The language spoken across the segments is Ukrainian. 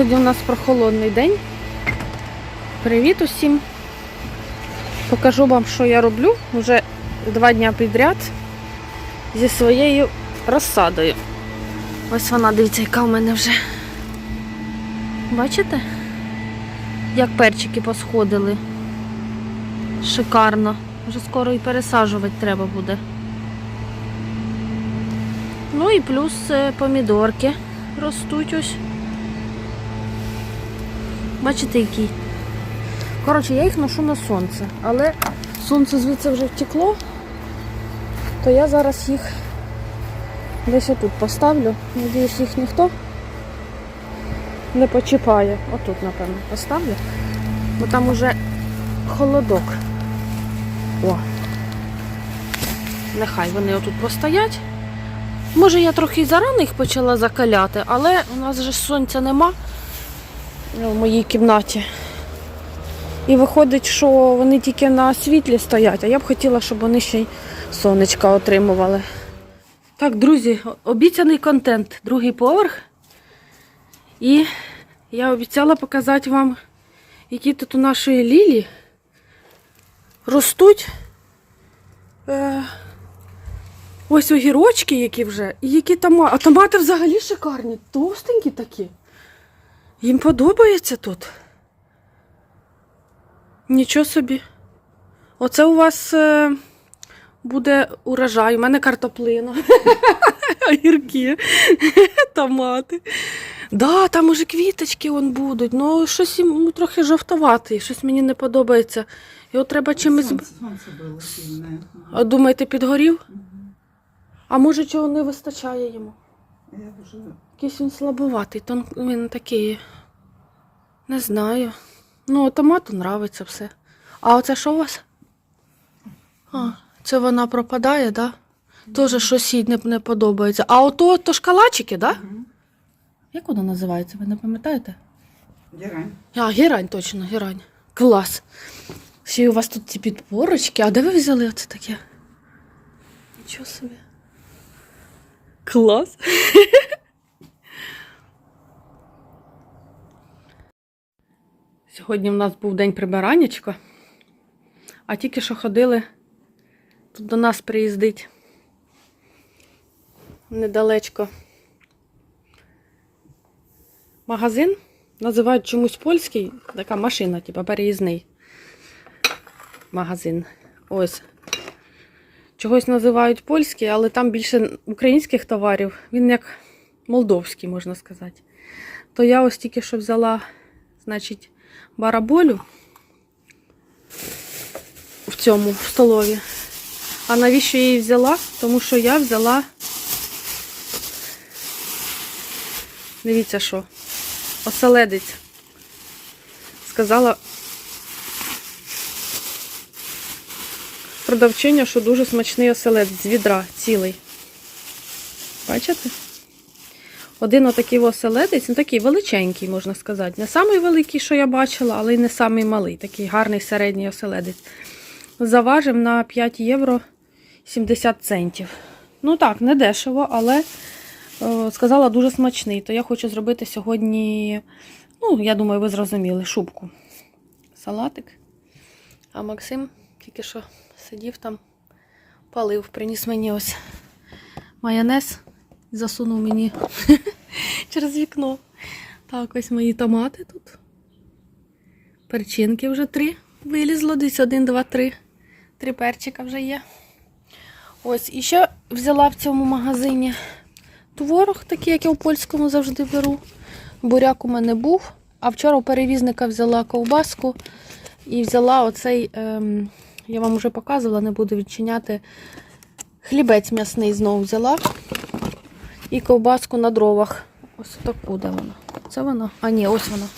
Сьогодні у нас прохолодний день. Привіт усім. Покажу вам, що я роблю вже два дня підряд зі своєю розсадою. Ось вона, дивіться, яка у мене вже. Бачите? Як перчики посходили. Шикарно. Вже скоро і пересаджувати треба буде. Ну і плюс е, помідорки ростуть ось. Бачите, які? Коротше, я їх ношу на сонце, але сонце звідси вже втекло, то я зараз їх десь отут поставлю. Надіюсь, їх ніхто не почіпає. Отут, напевно, поставлю. Бо там уже холодок. О. Нехай вони отут постоять. Може, я трохи зарано їх почала закаляти, але у нас же сонця нема в моїй кімнаті. І виходить, що вони тільки на світлі стоять, а я б хотіла, щоб вони ще й сонечка отримували. Так, друзі, обіцяний контент, другий поверх. І я обіцяла показати вам, які тут у нашої лілі ростуть. Е, ось огірочки, які вже, і які томати. А томати взагалі шикарні, товстенькі такі. Їм подобається тут. Нічого собі. Оце у вас е, буде урожай. У мене картоплина. Огірки, томати. Да, там уже квіточки вон будуть. Ну, щось їм ну, трохи жовтоватий, щось мені не подобається. Його треба чимось. Солнце, солнце было сильное. А думаєте, підгорів? А може чого не вистачає йому? Я уже Якийсь він слабоватий, тон він такий. Не знаю. Ну, томату нравиться все. А оце що у вас? А, це вона пропадає, так? Да? Теж щось їй не, не подобається. А ото то шкалачики, так? Да? Мгм. Як вона називається, ви не пам'ятаєте? герань. А, герань, точно, герань. Клас. Ще й у вас тут ці підпорочки. А де ви взяли оце таке? Нічого собі. Клас. Сьогодні в нас був день прибираннячка, а тільки що ходили, тут до нас приїздить недалечко магазин. Називають чомусь польський, така машина, типу переїзний магазин. Ось. Чогось називають польський, але там більше українських товарів. Він як молдовський, можна сказати. То я ось тільки що взяла, значить, бараболю в цьому в столові. А навіщо я її взяла? Тому що я взяла. Дивіться що. Оселедець. Сказала продавчиня, що дуже смачний оселедець з відра цілий. Бачите? Один отакий оселедець, ну такий величенький, можна сказати. Не самий великий, що я бачила, але й не самий малий. Такий гарний середній оселедець. Заважив на 5 євро 70 центів. Ну так, не дешево, але е, сказала дуже смачний. То я хочу зробити сьогодні, ну, я думаю, ви зрозуміли, шубку. Салатик. А Максим тільки що сидів там, палив, приніс мені ось майонез, засунув мені через вікно. Так, ось мої томати тут. Перчинки вже три. Вилізло десь один, два, три. Три перчика вже є. Ось, і ще взяла в цьому магазині творог, такий, як я у польському завжди беру. Буряк у мене був. А вчора у перевізника взяла ковбаску і взяла оцей, ем, я вам вже показувала, не буду відчиняти. Хлібець м'ясний знову взяла. І ковбаску на дровах. Ось таку, де вона? Це вона? А, ні, ось вона.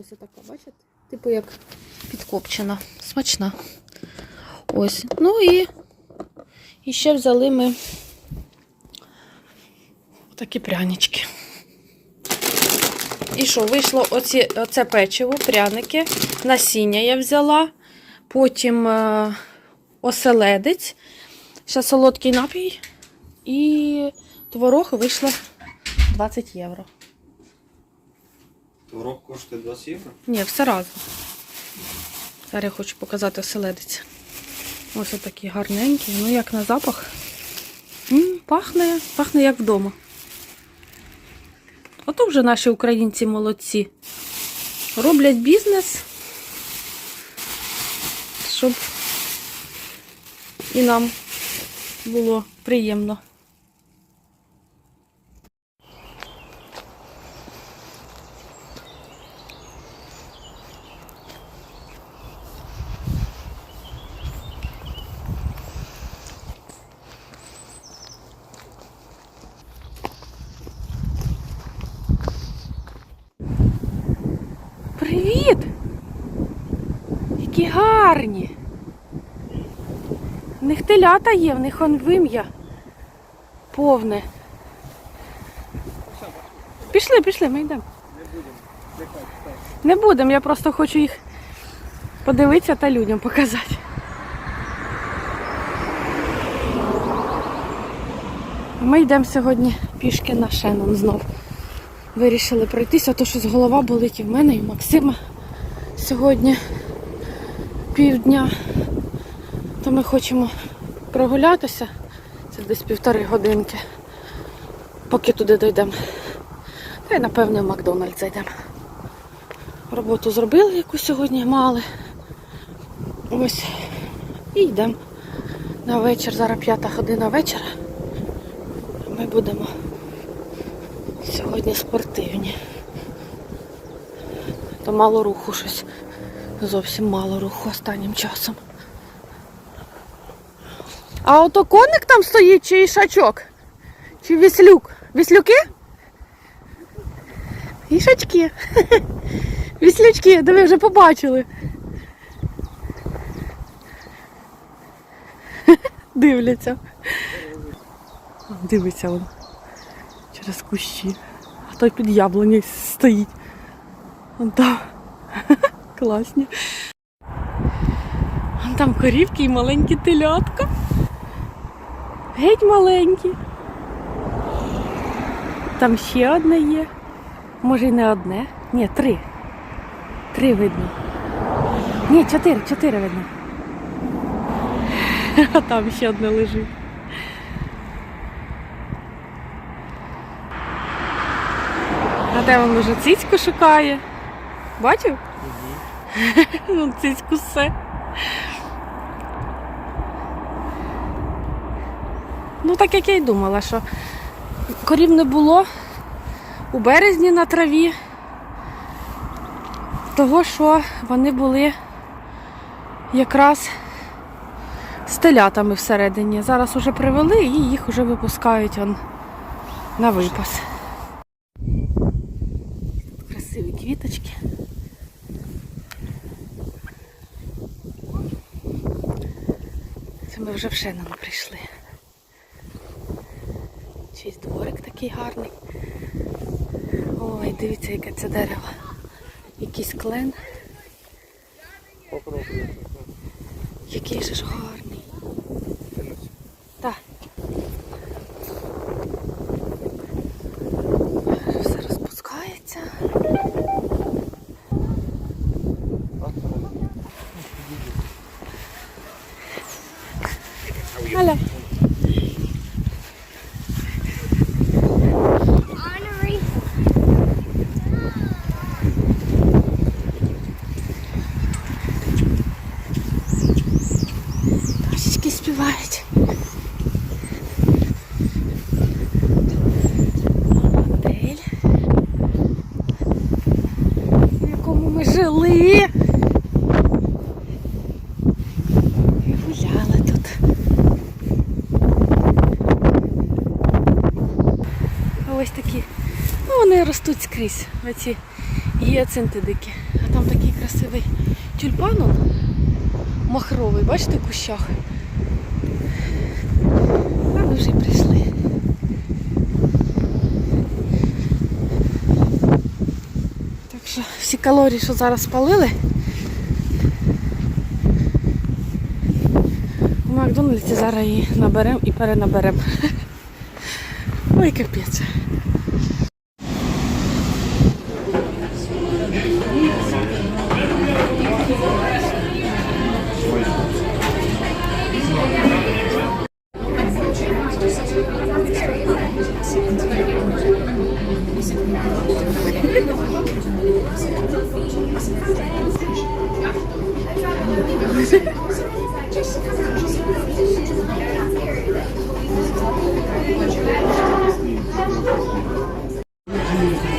Ось така, бачите? Типу як підкопчена. Смачна. Ось. Ну і, і ще взяли ми такі прянички. І що, вийшло оці, оце печиво, пряники, насіння я взяла, потім е, оселедець, ще солодкий напій і творог вийшло 20 євро. Творог коштує 20 євро. Ні, все разом. Зараз я хочу показати оселедець. Ось отакий гарненький. Ну, як на запах. м пахне, пахне як вдома. Ото вже наші українці молодці. Роблять бізнес, щоб і нам було приємно. Привіт! Які гарні! В них телята є, в них он вим'я повне. Пішли, пішли, ми йдемо. Не будемо, я просто хочу їх подивитися та людям показати. Ми йдемо сьогодні пішки на Шенон знов. Вирішили пройтися, то щось голова болить і в мене, і в Максима сьогодні півдня. То ми хочемо прогулятися. Це десь півтори годинки, поки туди дійдемо. Та й напевне в Макдональдс зайдемо. Роботу зробили, яку сьогодні мали. Ось. І йдемо на вечір. Зараз п'ята година вечора. Ми будемо сьогодні спортивні. То мало руху щось. Зовсім мало руху останнім часом. А ото коник там стоїть чи ішачок? Чи віслюк? Віслюки? Ішачки. Віслючки, де ви вже побачили. Дивляться. Дивиться він через кущі. А той під яблунею стоїть. Вон там. Класні. Вон там корівки і маленькі телятка. Геть маленькі. Там ще одне є. Може й не одне. Ні, три. Три видно. Ні, чотири, чотири видно. А там ще одне лежить. А де він уже цицьку шукає? Бачив? Ну, цицьку все. Ну, так як я й думала, що корів не було у березні на траві, того, що вони були якраз з телятами всередині. Зараз уже привели і їх вже випускають он на випас. Красиві квіточки. Ми вже в Шенон прийшли. Чийсь дворик такий гарний. Ой, дивіться, яке це дерево. Якийсь клен. Який же ж гарний. Так. Все розпускається. Аля. Пташечки співають. Готель, в якому ми жили. І гуляли тут. А ось такі. Ну, вони ростуть скрізь. Оці гіацинти дикі. А там такий красивий тюльпан. махровий, бачите, в кущах. А ми вже прийшли. Так що всі калорії, що зараз спалили, у Макдональдсі зараз її наберемо і перенаберемо. Ой, капець.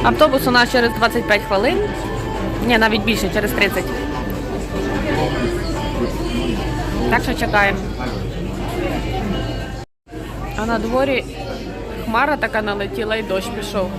Автобус у нас через 25 хвилин. Ні, навіть більше, через 30. Так що чекаємо. А на дворі хмара така налетіла і дощ пішов.